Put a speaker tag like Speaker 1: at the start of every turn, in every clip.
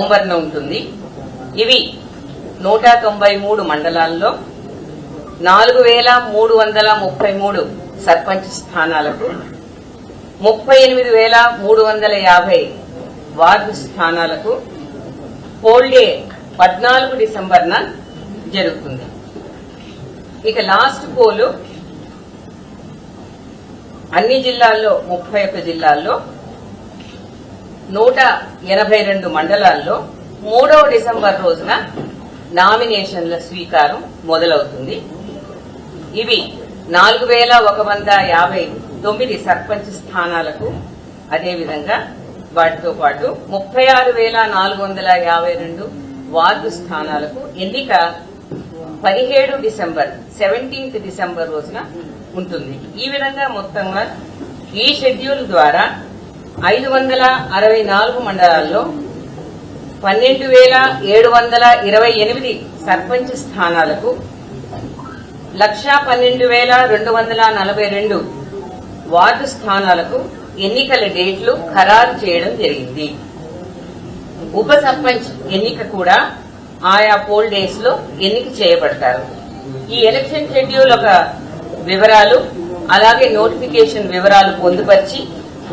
Speaker 1: నవంబర్న ఉంటుంది. ఇవి నూట తొంభై మూడు మండలాల్లో నాలుగు వేల మూడు వందల ముప్పై మూడు సర్పంచ్ స్థానాలకు ముప్పై ఎనిమిది వేల మూడు వందల యాభై వార్డు స్థానాలకు పోల్ డే పద్నాలుగు డిసెంబర్న జరుగుతుంది. ఇక లాస్ట్ పోలు అన్ని జిల్లాల్లో ముప్పై ఒక్క జిల్లాల్లో నూట ఎనభై రెండు మండలాల్లో మూడవ డిసెంబర్ రోజున నామినేషన్ల స్వీకారం మొదలవుతుంది. ఇవి నాలుగు వేల ఒక వంద యాభై తొమ్మిది సర్పంచ్ స్థానాలకు అదేవిధంగా వాటితో పాటు ముప్పై ఆరు వేల నాలుగు వందల యాభై రెండు వార్డు స్థానాలకు ఎన్నిక పదిహేడు డిసెంబర్ సెవెంటీన్త్ డిసెంబర్ రోజున ఉంటుంది. ఈ విధంగా మొత్తంగా ఈ షెడ్యూల్ ద్వారా ఐదు వందల అరవై నాలుగు మండలాల్లో పన్నెండు వేల ఏడు వందల ఇరవై ఎనిమిది సర్పంచ్ స్థానాలకు లక్షా పన్నెండు వేల రెండు వందల నలభై రెండు వార్డు స్థానాలకు ఎన్నికల డేట్లు ఖరారు చేయడం జరిగింది. ఉప సర్పంచ్ ఎన్నిక కూడా ఆయా పోల్ డేస్లో ఎన్నిక చేయబడతారు. ఈ ఎలక్షన్ షెడ్యూల్ ఒక వివరాలు అలాగే నోటిఫికేషన్ వివరాలు పొందుపరిచి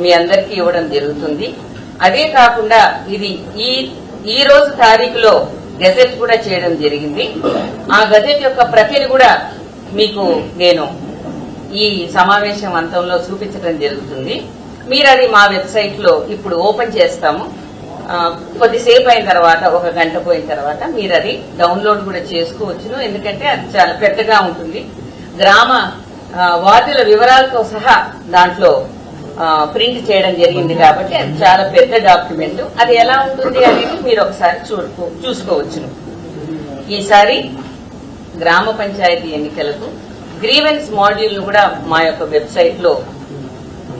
Speaker 1: మీ అందరికీ ఇవ్వడం జరుగుతుంది. అదే కాకుండా ఇది ఈ ఈ రోజు తారీఖులో గెజెట్ కూడా చేయడం జరిగింది. ఆ గజెట్ యొక్క ప్రతిని కూడా మీకు నేను ఈ సమావేశం అంతంలో చూపించడం జరుగుతుంది. మీరు అది మా వెబ్సైట్లో ఇప్పుడు ఓపెన్ చేస్తాము. కొద్దిసేపు అయిన తర్వాత ఒక గంట పోయిన తర్వాత మీరు అది డౌన్లోడ్ కూడా చేసుకోవచ్చును. ఎందుకంటే అది చాలా పెద్దగా ఉంటుంది. గ్రామ వార్డుల వివరాలతో సహా దాంట్లో ప్రింట్ చేయడం జరిగింది కాబట్టి అది చాలా పెద్ద డాక్యుమెంట్. అది ఎలా ఉంటుంది అనేది మీరు ఒకసారి చూడుకో చూసుకోవచ్చును. ఈసారి గ్రామ పంచాయతీ ఎన్నికలకు గ్రీవెన్స్ మాడ్యూల్ కూడా మా యొక్క వెబ్సైట్లో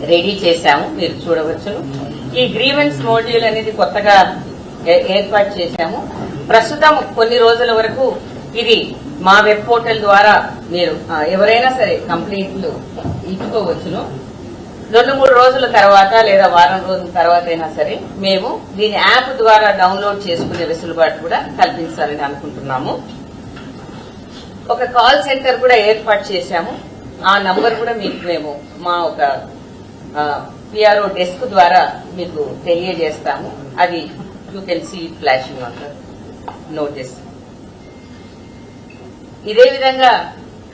Speaker 1: రెడీ చేశాము. మీరు చూడవచ్చును. ఈ గ్రీవెన్స్ మాడ్యూల్ అనేది కొత్తగా ఏ- ఏర్పాటు చేశాము. ప్రస్తుతం కొన్ని రోజుల వరకు ఇది మా వెబ్ పోర్టల్ ద్వారా మీరు ఎవరైనా సరే కంప్లైంట్లు ఇచ్చుకోవచ్చును. రెండు మూడు రోజుల తర్వాత లేదా వారం రోజుల తర్వాత అయినా సరే మేము దీని యాప్ ద్వారా డౌన్లోడ్ చేసుకునే వెసులుబాటు కూడా కల్పించాలని అనుకుంటున్నాము. ఒక కాల్ సెంటర్ కూడా ఏర్పాటు చేశాము. ఆ నంబర్ కూడా మీకు మేము మా ఒక పిఆర్ఓ డెస్క్ ద్వారా మీకు తెలియజేస్తాము. అది you can see flashing on notice ఇదే విధంగా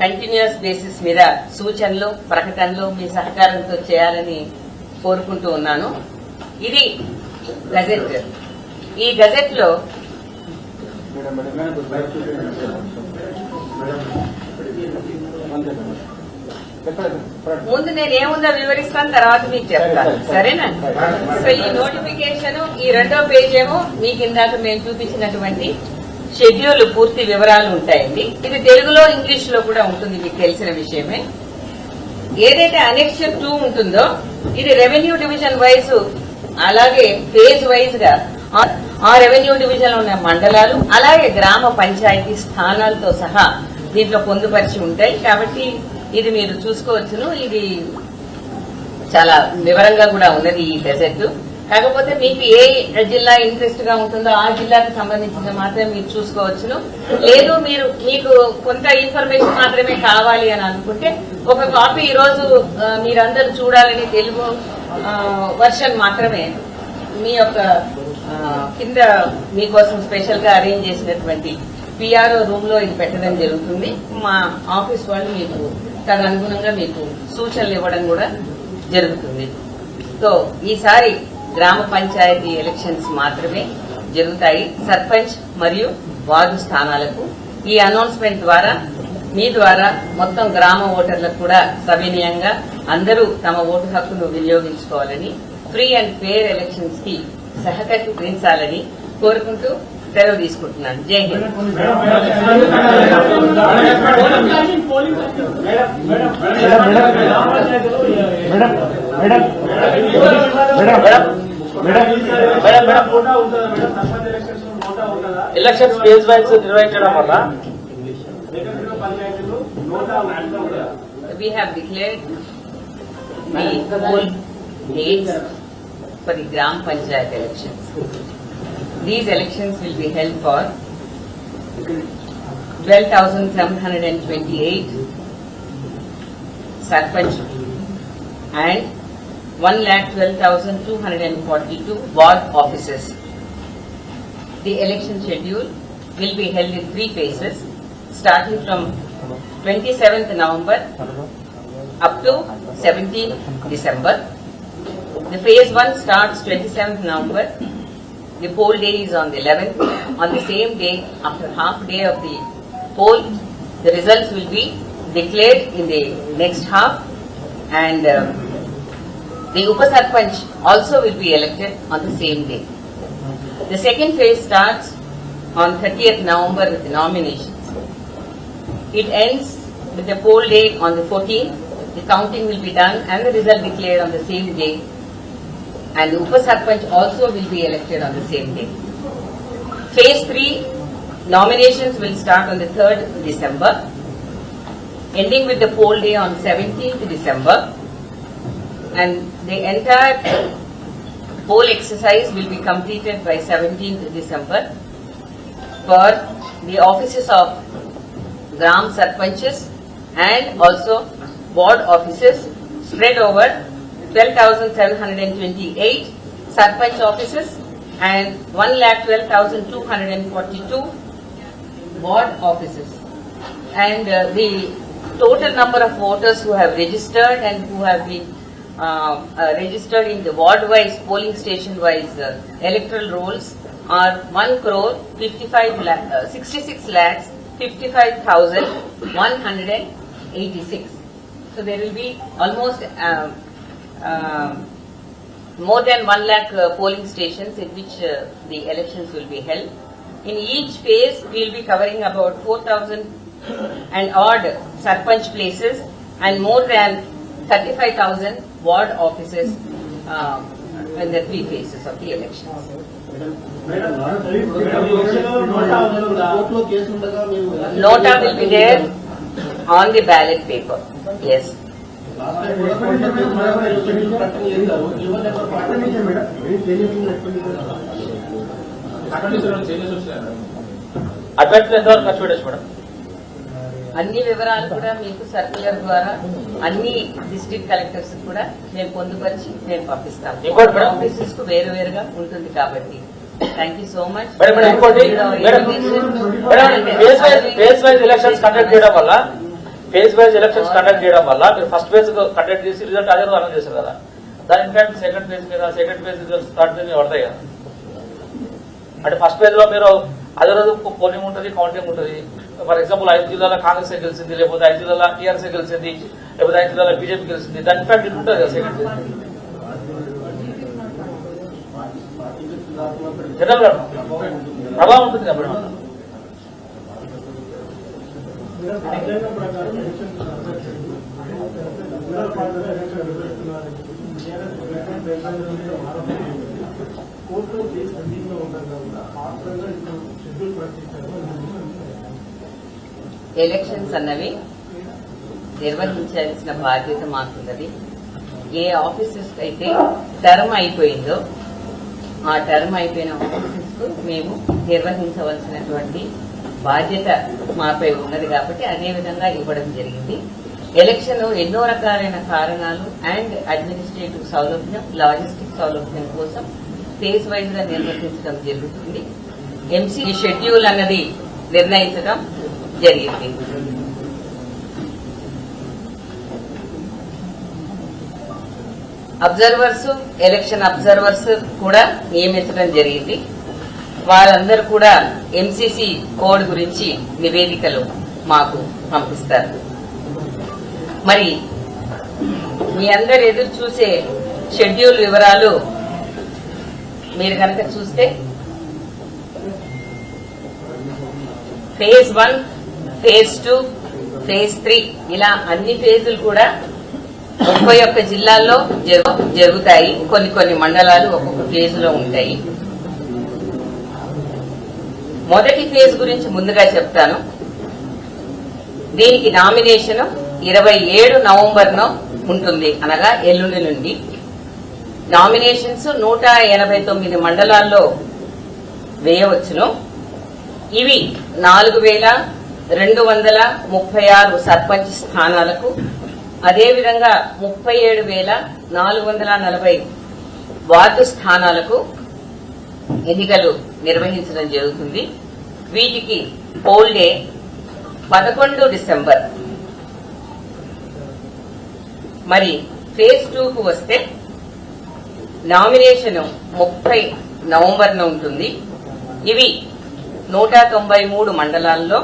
Speaker 1: కంటిన్యూస్ బేసిస్ మీద సూచనలు ప్రకటనలు మీ సహకారంతో చేయాలని కోరుకుంటూ ఉన్నాను. ఇది గజెట్. ఈ
Speaker 2: గజెట్లో
Speaker 1: ముందు నేను ఏముందో వివరిస్తాను తర్వాత మీకు చెప్తాను.
Speaker 2: సరే, సరే.
Speaker 1: సరేనా? సో ఈ నోటిఫికేషన్ ఈ రెండో పేజ్ ఏమో మీకు ఇందాక మేము చూపించినటువంటి షెడ్యూల్ పూర్తి వివరాలు ఉంటాయండి. ఇది తెలుగులో ఇంగ్లీష్లో కూడా ఉంటుంది మీకు తెలిసిన విషయమే. ఏదైతే అనెక్షన్ టూ ఉంటుందో ఇది రెవెన్యూ డివిజన్ వైజ్ అలాగే ఫేజ్ వైజ్గా ఆ- రెవెన్యూ డివిజన్ ఉన్న మండలాలు అలాగే గ్రామ పంచాయతీ స్థానాలతో సహా దీంట్లో పొందుపరిచి ఉంటాయి. కాబట్టి ఇది మీరు చూసుకోవచ్చును. ఇది చాలా వివరంగా కూడా ఉన్నది ఈ గెజెట్ కాకపోతే మీకు ఏ జిల్లా ఇంట్రెస్ట్గా ఉంటుందో ఆ జిల్లాకు సంబంధించిన మాత్రమే మీరు చూసుకోవచ్చును. లేదు మీరు మీకు కొంత ఇన్ఫర్మేషన్ మాత్రమే కావాలి అని అనుకుంటే ఒక కాపీ ఈ రోజు మీరందరూ చూడాలని తెలుగు వర్షన్ మాత్రమే మీ యొక్క కింద మీకోసం స్పెషల్గా అరేంజ్ చేసినటువంటి పిఆర్ఓ రూమ్లో ఇది పెట్టడం జరుగుతుంది. మా ఆఫీస్ వాళ్ళు మీకు తదనుగుణంగా మీకు సూచనలు ఇవ్వడం కూడా జరుగుతుంది. సో ఈసారి గ్రామ పంచాయతీ ఎలక్షన్స్ మాత్రమే జరుగుతాయి సర్పంచ్ మరియు వార్డు స్థానాలకు ఈ అనౌన్స్మెంట్ ద్వారా మీ ద్వారా మొత్తం గ్రామ ఓటర్లకు కూడా సవినయంగా అందరూ తమ ఓటు హక్కును వినియోగించుకోవాలని ఫ్రీ అండ్ ఫెయిర్ ఎలక్షన్స్కి సహకరించాలని కోరుకుంటూ సెలవు తీసుకుంటున్నాను జై Hind
Speaker 2: Madam madam madam madam
Speaker 3: elections phase wise నిర్వహించడం వల్ల
Speaker 1: we have declared the whole dates for the Gram Panchayat elections. these elections will be held for 12,728 Sarpanch and 1,12,242 ward offices. The election schedule will be held in three phases, starting from 27th November up to 17th December. The phase one starts 27th November. The poll day is on the 11th. On the same day, after half day of the poll, the results will be declared in the next half and uh, the Upa Sarpanch also will be elected on the same day. The second phase starts on 30th November with the nominations. It ends with the poll day on the 14th. The counting will be done and the result declared on the same day. And the Upa also will be elected on the same day. Phase 3 nominations will start on the 3rd December, ending with the poll day on 17th December. And the entire poll exercise will be completed by 17th December for the offices of Gram Sarpanches and also ward offices spread over 12,728 Sarpanch offices and 1,12,242 ward offices. And uh, the total number of voters who have registered and who have been registered in the ward-wise, polling station-wise uh, electoral rolls are 1 crore 55 lakh, uh, 66 lakhs 55,186. So there will be almost um, um, more than 1 lakh uh, polling stations in which uh, the elections will be held. In each phase, we will be covering about 4,000 and odd sarpanch places and more than 35,000 ward offices um, in the three phases of the elections.
Speaker 2: కోర్టులో case ఉండగా మేము
Speaker 1: Nota will be there on the ballot paper. Yes.
Speaker 2: Last time కూడా కోర్టులో case ఉండగా schedule ప్రకటన చేశారు ఇవ్వలేక
Speaker 3: advance ఎంతవరకు ఖర్చు పెట్టచ్చు మేడం
Speaker 1: అన్ని వివరాలు కూడా మీకు సర్క్యులర్ ద్వారా అన్ని డిస్ట్రిక్ట్ కలెక్టర్స్ కూడా నేను పొందుపరిచి నేను పంపిస్తాను? ఆఫీసెస్కు వేరు వేరుగా ఉంటుంది కాబట్టి.
Speaker 3: Thank you so much phase wise elections conduct చేయడం వల్ల ఫేజ్ వైజ్ ఎలక్షన్స్ కండక్ట్ చేయడం వల్ల మీరు ఫస్ట్ ఫేజ్ కండక్ట్ చేసి రిజల్ట్ అదే అనౌన్స్ చేశారు కదా. దాని ఇంపాక్ట్ సెకండ్ ఫేజ్ మీద second phase results third phase మీద పడతాయి కదా. అంటే ఫస్ట్ ఫేజ్లో మీరు అదే రోజు పోలింగ్ ఉంటుంది కౌంటింగ్ ఉంటుంది. ఫర్ ఎగ్జాంపుల్ ఐదు జిల్లాల కాంగ్రెస్ గెలిచింది లేకపోతే ఐదు జిల్లాల టీఆర్ఎస్ గెలిచింది లేకపోతే ఐదు జిల్లాల బీజేపీ గెలిచింది దాని ఇంపాక్ట్ ఇటు ఉంటుంది కదా సెకండ్ ఫేజ్ జనరల్గా ప్రభావం ఉంటుంది కదా మేడం
Speaker 1: ఎలక్షన్స్ అన్నవి నిర్వహించాల్సిన బాధ్యత మాకున్నది ఏ ఆఫీసెస్ అయితే టర్మ్ అయిపోయిందో ఆ టర్మ్ అయిపోయిన ఆఫీసెస్కు మేము నిర్వహించవలసినటువంటి బాధ్యత మాపై ఉన్నది కాబట్టి అదే విధంగా ఇవ్వడం జరిగింది. ఎలక్షన్ ఎన్నో రకాలైన కారణాలు అండ్ అడ్మినిస్ట్రేటివ్ సౌలభ్యం లాజిస్టిక్ సౌలభ్యం కోసం ఫేజ్ వైజ్గా నిర్వర్తించడం జరుగుతుంది. ఎంసీ షెడ్యూల్ అన్నది నిర్ణయించడం జరిగింది. అబ్జర్వర్స్ ఎలక్షన్ అబ్జర్వర్స్ కూడా నియమించడం జరిగింది. వారందరూ కూడా ఎంసీసీ కోడ్ గురించి నివేదికలు మాకు పంపిస్తారు. మరి మీ అందరు ఎదురు చూసే షెడ్యూల్ వివరాలు మీరు కనుక చూస్తే phase one phase two phase three. ఇలా అన్ని ఫేజులు కూడా ముప్పై ఒక్క జిల్లాల్లో జరుగుతాయి. కొన్ని కొన్ని మండలాలు ఒక్కొక్క ఫేజ్లో ఉంటాయి. మొదటి ఫేజ్ గురించి ముందుగా చెప్తాను. దీనికి నామినేషన్ ఇరవై ఏడు నవంబర్ను ఉంటుంది. అనగా ఎల్లుండి నుండి. నామినేషన్స్ నూట ఎనభై తొమ్మిది మండలాల్లో వేయవచ్చును. ఇవి నాలుగు వేల రెండు వందల ముప్పై ఆరు సర్పంచ్ స్థానాలకు అదేవిధంగా ముప్పై ఏడు వేల నాలుగు వందల నలభై వార్డు స్థానాలకు ఎన్నికలు నిర్వహించడం జరుగుతుంది. వీటికి పోల్ డే పదకొండు డిసెంబర్. మరి ఫేజ్ టూకు వస్తే నామినేషన్ ముప్పై నవంబర్న ఉంటుంది. ఇవి నూట తొంభై మూడు మండలాల్లో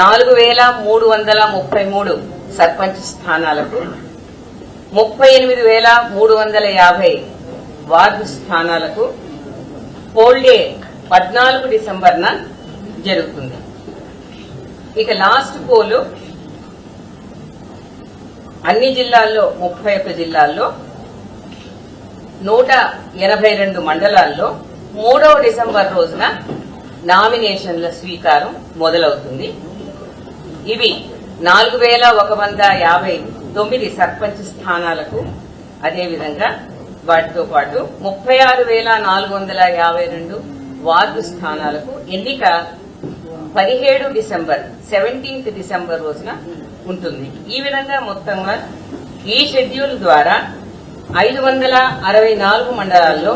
Speaker 1: నాలుగు వేల మూడు వందల ముప్పై మూడు సర్పంచ్ స్థానాలకు ముప్పై ఎనిమిది వేల మూడు వందల యాభై వార్డు స్థానాలకు పోల్ డే పద్నాలుగు డిసెంబర్న జరుగుతుంది. ఇక లాస్ట్ పోలు అన్ని జిల్లాల్లో ముప్పై ఒక్క జిల్లాల్లో నూట ఎనభై రెండు మండలాల్లో మూడవ డిసెంబర్ రోజున నామినేషన్ల స్వీకారం మొదలవుతుంది. ఇవి నాలుగు వేల ఒక వంద యాభై తొమ్మిది సర్పంచ్ స్థానాలకు అదేవిధంగా వాటితో పాటు ముప్పై ఆరు వేల నాలుగు వందల యాభై రెండు వార్డు స్థానాలకు ఎన్నిక పదిహేడు డిసెంబర్ సెవెంటీన్త్ డిసెంబర్ రోజున ఉంటుంది. ఈ విధంగా మొత్తంగా ఈ షెడ్యూల్ ద్వారా ఐదు వందల అరవై నాలుగు మండలాల్లో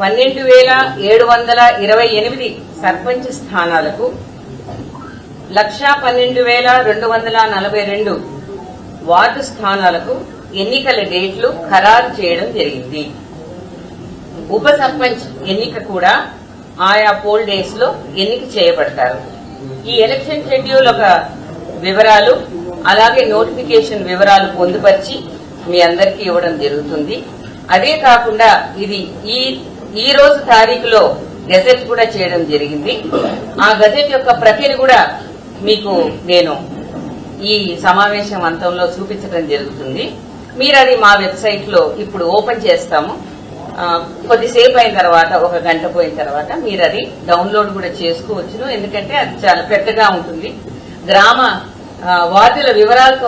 Speaker 1: పన్నెండు వేల ఏడు వందల ఇరవై ఎనిమిది సర్పంచ్ స్థానాలకు లక్షా పన్నెండు వేల రెండు వందల నలభై రెండు వార్డు స్థానాలకు ఎన్నికల డేట్లు ఖరారు చేయడం జరిగింది. ఉప సర్పంచ్ ఎన్నిక కూడా ఆయా పోల్ డేస్లో ఎన్నిక చేయబడతారు. ఈ ఎలక్షన్ షెడ్యూల్ ఒక వివరాలు అలాగే నోటిఫికేషన్ వివరాలు పొందుపరిచి మీ అందరికీ ఇవ్వడం జరుగుతుంది. అదే కాకుండా ఇది ఈ ఈ రోజు తారీఖులో గెజెట్ కూడా చేయడం జరిగింది. ఆ గజెట్ యొక్క ప్రతిని కూడా మీకు నేను ఈ సమావేశం అంతంలో చూపించడం జరుగుతుంది. మీరు అది మా వెబ్సైట్లో ఇప్పుడు ఓపెన్ చేస్తాము. కొద్దిసేపు అయిన తర్వాత ఒక గంట పోయిన తర్వాత మీరు అది డౌన్లోడ్ కూడా చేసుకోవచ్చును. ఎందుకంటే అది చాలా పెద్దగా ఉంటుంది. గ్రామ వార్డుల వివరాలతో